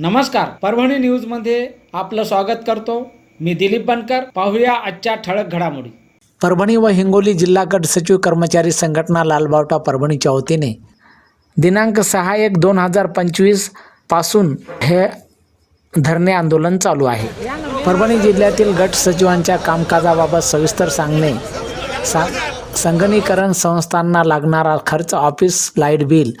नमस्कार परभणी न्यूजमध्ये आपलं स्वागत करतो. मी दिलीप बनकर पाहूया आजच्या ठळक घडामोडी. परभणी व हिंगोली जिल्हा गट सचिव कर्मचारी संघटना लालबावटा परभणीच्या वतीने दिनांक सहा एक दोन हजार पंचवीसपासून हे धरणे आंदोलन चालू आहे. परभणी जिल्ह्यातील गट सचिवांच्या कामकाजाबाबत सविस्तर सांगणे सा संगणीकरण संस्थांना लागणारा खर्च office light bill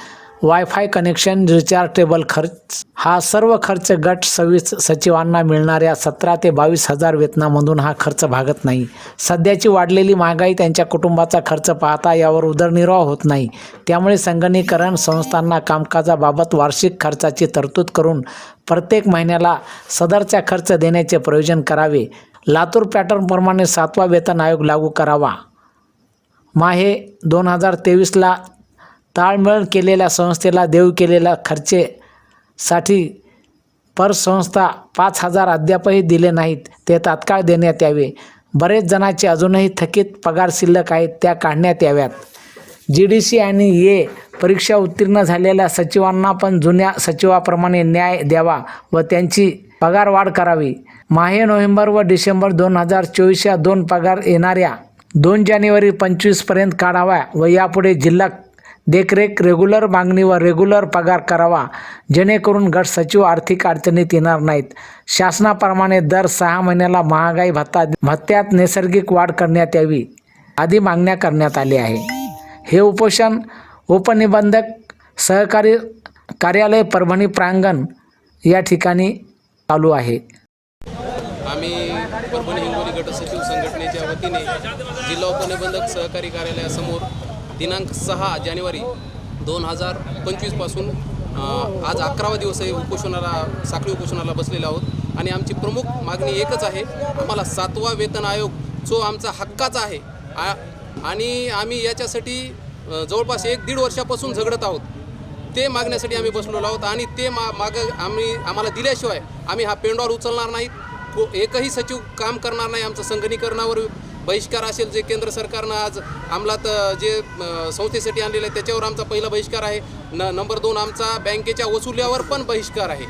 WiFi connection rechargeable खर्च हा सर्व खर्च गट सव्वीस सचिवांना मिळणाऱ्या सतरा ते बावीस हजार वेतनामधून हा खर्च भागत नाही. सध्याची वाढलेली महागाई त्यांच्या कुटुंबाचा खर्च पाहता यावर उदरनिर्वाह होत नाही. त्यामुळे संगणीकरण संस्थांना कामकाजाबाबत वार्षिक खर्चाची तरतूद करून प्रत्येक महिन्याला सदरचा खर्च देण्याचे प्रयोजन करावे. लातूर पॅटर्नप्रमाणे सातवा वेतन आयोग लागू करावा. माहे दोन हजार तेवीसला ताळमेळ केलेल्या संस्थेला देऊ केलेल्या खर्चेसाठी पर संस्था पाच हजार अद्यापही दिले नाहीत. ते तात्काळ देण्यात यावे. बरेच जणांचे अजूनही थकीत पगार शिल्लक आहेत त्या काढण्यात याव्यात. जी डी सी आणि ए परीक्षा उत्तीर्ण झालेल्या सचिवांना पण जुन्या सचिवाप्रमाणे न्याय द्यावा व त्यांची पगारवाढ करावी. माहे नोव्हेंबर व डिसेंबर दोन हजार चोवीस या दोन पगार येणाऱ्या दोन जानेवारी पंचवीसपर्यंत काढावा व यापुढे जिल्हा देखरेख रेग्युलर मागणी व रेग्युलर पगार करावा जेणेकरून गट सचिव आर्थिक अडचणीत येणार नाहीत. शासनाप्रमाणे दर सहा महिन्याला महागाई भत्ता भत्त्यात नैसर्गिक वाढ करण्यात यावी आदी मागण्या करण्यात आल्या आहे हे उपोषण उपनिबंधक सहकारी कार्यालय परभणी प्रांगण या ठिकाणी चालू आहे. आम्ही परभणी हिंगोली गट सचिव संघटनेच्या वतीने जिल्हा उपनिबंधक सहकारी कार्यालयासमोर दिनांक सहा जानेवारी दोन हजार पंचवीसपासून आज अकरावा दिवस आहे उपोषणाला साखळी उपोषणाला बसलेलो आहोत. आणि आमची प्रमुख मागणी एकच आहे आम्हाला सातवा वेतन आयोग जो आमचा हक्काचा आहे आ- आणि आम्ही याच्यासाठी जवळपास एक दीड वर्षापासून झगडत आहोत. ते मागण्यासाठी आम्ही बसलेलो आहोत आणि ते मा माग आम्ही आम्हाला दिल्याशिवाय आम्ही हा पेंडॉर उचलणार नाहीत. एकही सचिव काम करणार नाही आमचं संगणीकरणावर बहिष्कार असेल जे केंद्र सरकारनं आज अंमलात जे संस्थेसाठी आणलेलं आहे त्याच्यावर आमचा पहिला बहिष्कार आहे. न नंबर दोन आमचा बँकेच्या वसुल्यावर पण बहिष्कार आहे.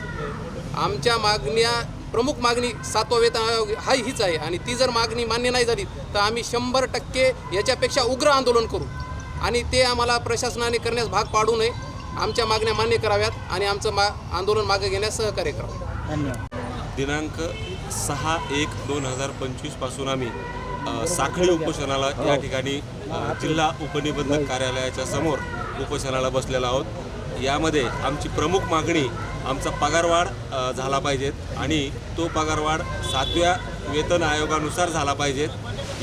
आमच्या मागण्या प्रमुख मागणी सातवा वेतन आयोग हा हीच आहे. आणि ती जर मागणी मान्य नाही झाली तर आम्ही शंभर टक्के याच्यापेक्षा उग्र आंदोलन करू. आणि ते आम्हाला प्रशासनाने करण्यास भाग पाडू नये. आमच्या मागण्या मान्य कराव्यात आणि आमचं मा आंदोलन मागे घेण्यास सहकार्य करावं. धन्यवाद. दिनांक सहा एक दोन हजार पंचवीसपासून आम्ही साखळी उपोषणाला या ठिकाणी जिल्हा उपनिबंधक कार्यालयाच्या समोर उपोषणाला बसलेलो आहोत. यामध्ये आमची प्रमुख मागणी आमचा पगारवाढ झाला पाहिजेत आणि तो पगारवाढ सातव्या वेतन आयोगानुसार झाला पाहिजेत.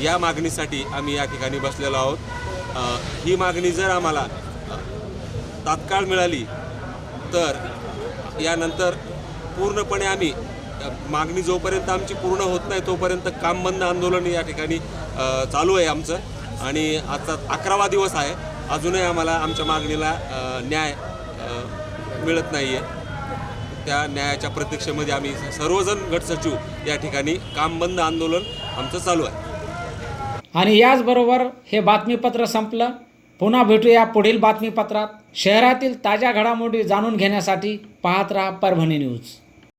या मागणीसाठी आम्ही या ठिकाणी बसलेलो आहोत. ही मागणी जर आम्हाला तात्काळ मिळाली तर यानंतर पूर्णपणे आम्ही मागणी जोपर्यंत आमची पूर्ण होत नाही तोपर्यंत काम बंद आंदोलन या ठिकाणी चालू आहे आमचं. आणि आता अकरावा दिवस आहे. अजूनही आम्हाला आमच्या मागणीला न्याय मिळत नाही आहे त्या न्यायाच्या प्रतीक्षेमध्ये आम्ही सर्वजण गट सचिव या ठिकाणी काम बंद आंदोलन आमचं चालू आहे. आणि याचबरोबर हे बातमीपत्र संपलं. पुन्हा भेटूया पुढील बातमीपत्रात. शहरातील ताज्या घडामोडी जाणून घेण्यासाठी पाहत राहा परभणी न्यूज.